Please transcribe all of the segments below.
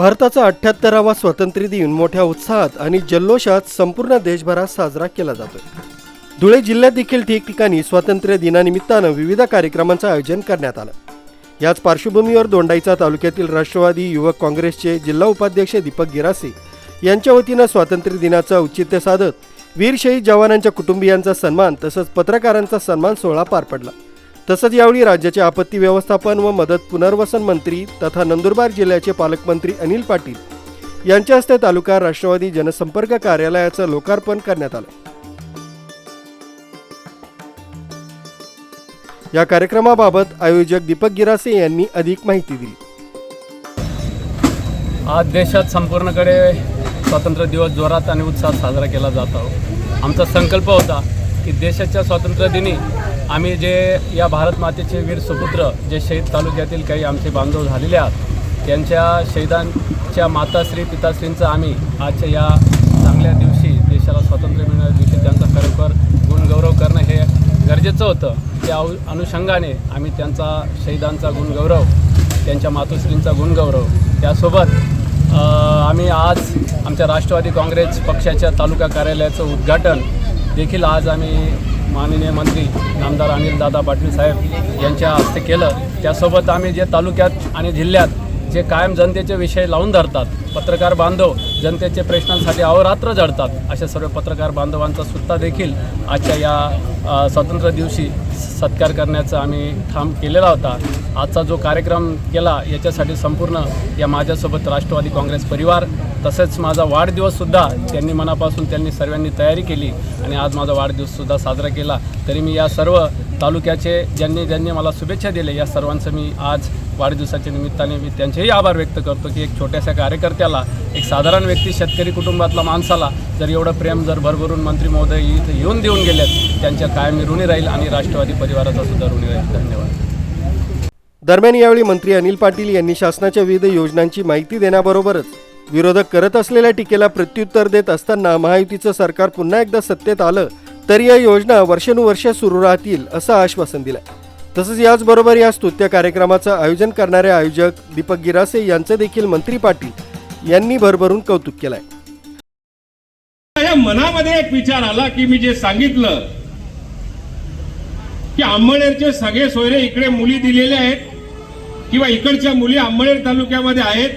भारताचा अठ्ठ्याहत्तरावा स्वातंत्र्य दिन मोठ्या उत्साहात आणि जल्लोषात संपूर्ण देशभरात साजरा केला जातोय. धुळे जिल्ह्यात देखील ठिकठिकाणी स्वातंत्र्य दिनानिमित्तानं विविध कार्यक्रमांचं आयोजन करण्यात आलं. याच पार्श्वभूमीवर दोंडाईचा तालुक्यातील राष्ट्रवादी युवक काँग्रेसचे जिल्हा उपाध्यक्ष दीपक गिरासे यांच्या वतीनं स्वातंत्र्य दिनाचं औचित्य साधत वीर शहीद जवानांच्या कुटुंबियांचा सन्मान तसंच पत्रकारांचा सन्मान सोहळा पार पडला. तसंच यावेळी राज्याचे आपत्ती व्यवस्थापन व मदत पुनर्वसन मंत्री तथा नंदुरबार जिल्ह्याचे पालकमंत्री अनिल पाटील यांच्या हस्ते तालुका राष्ट्रवादी जनसंपर्क कार्यालयाचं लोकार्पण करण्यात आलं. या कार्यक्रमाबाबत आयोजक दीपक गिरासे यांनी अधिक माहिती दिली. आज देशात संपूर्णकडे स्वातंत्र्य दिवस जोरात आणि उत्साहात साजरा केला जातो आमचा संकल्प होता की देशाच्या स्वातंत्र्यदिनी आम्ही जे या भारत मातेचे वीर सुपुत्र जे शहीद तालुक्यातील काही आमचे बांधव झालेले आहात त्यांच्या शहीदांच्या माताश्री पिताश्रींचं आम्ही आजच्या या चांगल्या दिवशी देशाला स्वातंत्र्य मिळणाऱ्या दिवशी त्यांचा खरोखर गुणगौरव करणं हे गरजेचं होतं. त्या अनुषंगाने आम्ही त्यांचा शहीदांचा गुणगौरव त्यांच्या मातोश्रींचा गुणगौरव त्यासोबत आम्ही आज आमच्या राष्ट्रवादी काँग्रेस पक्षाच्या तालुका कार्यालयाचं उद्घाटन देखील आज आम्ही माननीय मंत्री नामदार अनिलदादा पाटील साहेब यांच्या हस्ते केलं. त्यासोबत आम्ही जे तालुक्यात आणि जिल्ह्यात जे कायम जनतेचे विषय लावून धरतात पत्रकार बांधव जनतेचे प्रश्नांसाठी अहोरात्र जडतात अशा सर्व पत्रकार बांधवांचा सुद्धा देखील आजच्या या स्वातंत्र्य दिवशी सत्कार करण्याचा आम्ही ठाम केलेला होता. आजचा जो कार्यक्रम केला याच्यासाठी संपूर्ण या माझ्यासोबत राष्ट्रवादी काँग्रेस परिवार तसेच माझा वाढदिवससुद्धा त्यांनी मनापासून त्यांनी सर्वांनी तयारी केली आणि आज माझा वाढदिवससुद्धा साजरा केला. तरी मी या सर्व तालुक्याचे ज्यांनी ज्यांनी मला शुभेच्छा दिल्या या सर्वांचं मी आज वाढदिवसाच्या निमित्ताने मी त्यांचेही आभार व्यक्त करतो की एक छोट्याशा कार्यकर्त्याला एक साधारण व्यक्ती शेतकरी कुटुंबातला माणसाला जर एवढं प्रेम जर भरभरून मंत्री महोदय इथं येऊन देऊन गेलेत त्यांच्या कायम ऋणी राहील आणि राष्ट्रवादी परिवाराचा सुद्धा ऋणी राहील धन्यवाद. दरम्यान यावेळी मंत्री अनिल पाटील यांनी शासनाच्या विविध योजनांची माहिती देण्याबरोबरच विरोधक करत असलेल्या टीकेला प्रत्युत्तर देत असताना महायुतीचं सरकार पुन्हा एकदा सत्तेत आलं तर या योजना वर्षानुवर्ष सुरू राहतील असं आश्वासन दिलं तसंच याचबरोबर या स्तुत्य कार्यक्रमाचं आयोजन करणारे आयोजक दीपक गिरासे यांचं देखील मंत्री पाटील यांनी भरभरून कौतुक केलंय. मनामध्ये एक विचार आला की मी जे सांगितलं की अंबळेरचे सगळे सोयरे इकडे मुली दिलेले आहेत किंवा इकडच्या मुली आंबळनेर तालुक्यामध्ये आहेत.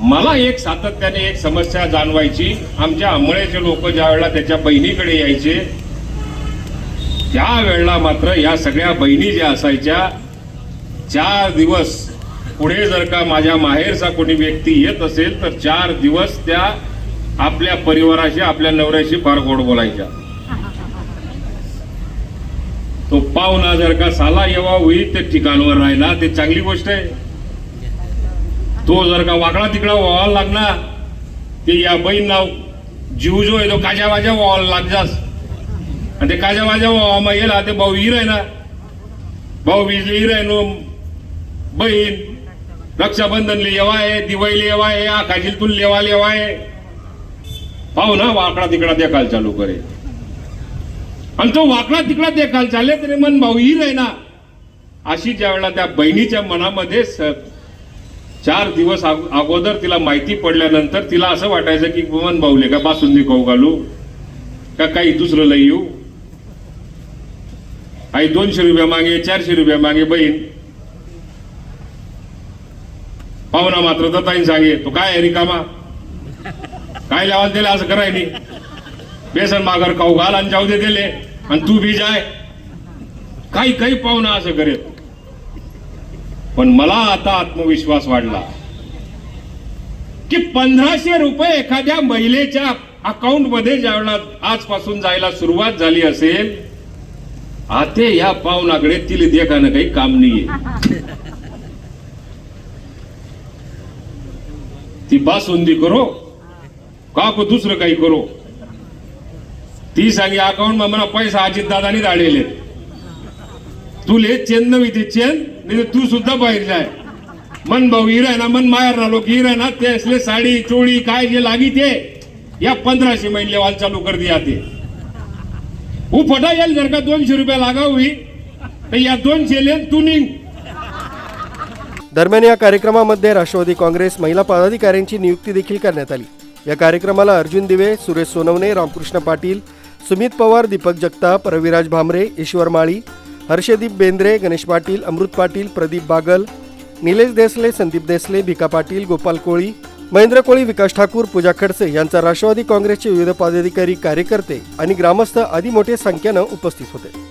मला एक सातत्याने एक समस्या जाणवायची. आमच्या आंबळेचे लोक ज्या वेळेला त्याच्या बहिणीकडे यायचे त्या वेळेला मात्र या सगळ्या बहिणी ज्या असायच्या चार दिवस पुढे जर का माझ्या माहेरचा कोणी व्यक्ती येत असेल तर चार दिवस त्या आपल्या परिवाराशी आपल्या नवऱ्याशी फार गोड बोलायच्या तो पाहुणा जर का साला येवा होईल ते ठिकाणवर राहिला ते चांगली गोष्ट आहे. तो जर का वाकडा तिकडा व्हावा लागला ते या बहीण नाव जीव जो आहे तो काजा वाजा व्हावा लागजास आणि ते काजा वाजा व्हावा येला ते भाऊ हिर आहे ना भाऊ बीज हिर आहे नो बहीण रक्षाबंधन लेवा आहे दिवाळी लेवा आहे आकाशील तुल लेवा लेवा आहे. पाहू ना वाकडा तिकडा देखाल चालू करे आणि तो वाकडा तिकडा देखाल. चालले तरी मन भाऊ हिर आहे ना अशी ज्या वेळेला त्या बहिणीच्या मनामध्ये चार दिवस अगोदर तिला माहिती पडल्यानंतर तिला असं वाटायचं की मन भाऊले का बासुंदी खाऊ घालू? का काही दुसरं लई येऊ? आई दोनशे रुपया मागे चारशे रुपये मागे बहीण. पाहुणा मात्र दत्ताईन सांगे तो काय आहे रिकामा? काय लावाल त्याला? असं कराय नाही बेसन माघार खाऊ घाल आणि जाऊ दे दिले. आणि तू बी जाय. काही काही पाहुणा असं करेल पण मला आता आत्मविश्वास वाढला. की पंधराशे रुपये एखाद्या महिलेच्या अकाउंटमध्ये ज्यावेळेला आजपासून जायला सुरुवात झाली असेल आते या पाहुणाकडे तिला देखानं काही काम नाहीये. ती बासुंदी करो का को दुसरं काही करो. ती सांगे अकाउंट मला पैसा अजित दादानी धाडलेले तुले चेन नव्हे ते चेन नाही तू सुद्धा बाहेर जाय. मन भाऊ हिर ना मन मायर ना लोक हिर आहे ना ते असले साडी चोळी काय जे लागी ते या पंधराशे महिने वाल चालू कर दिया ते. उफटा येईल जर का दोनशे रुपये लागावी तर या दोनशे लेन तू निघ. दरम्यान या कार्यक्रमामध्ये राष्ट्रवादी काँग्रेस महिला पदाधिकाऱ्यांची नियुक्ती देखील करण्यात आली. या कार्यक्रमाला अर्जुन दिवे सुरेश सोनवणे रामकृष्ण पाटील सुमित पवार दीपक जगताप रविराज भामरे ईश्वर माळी हर्षदीप बेंद्रे गणेश पाटील अमृत पाटील प्रदीप बागल निलेश देसले संदीप देसले भिका पाटील गोपाल कोळी महेंद्र कोळी विकास ठाकूर पूजा खडसे यांचा राष्ट्रवादी काँग्रेसचे विविध पदाधिकारी कार्यकर्ते आणि ग्रामस्थ आदी मोठ्या संख्येनं उपस्थित होते.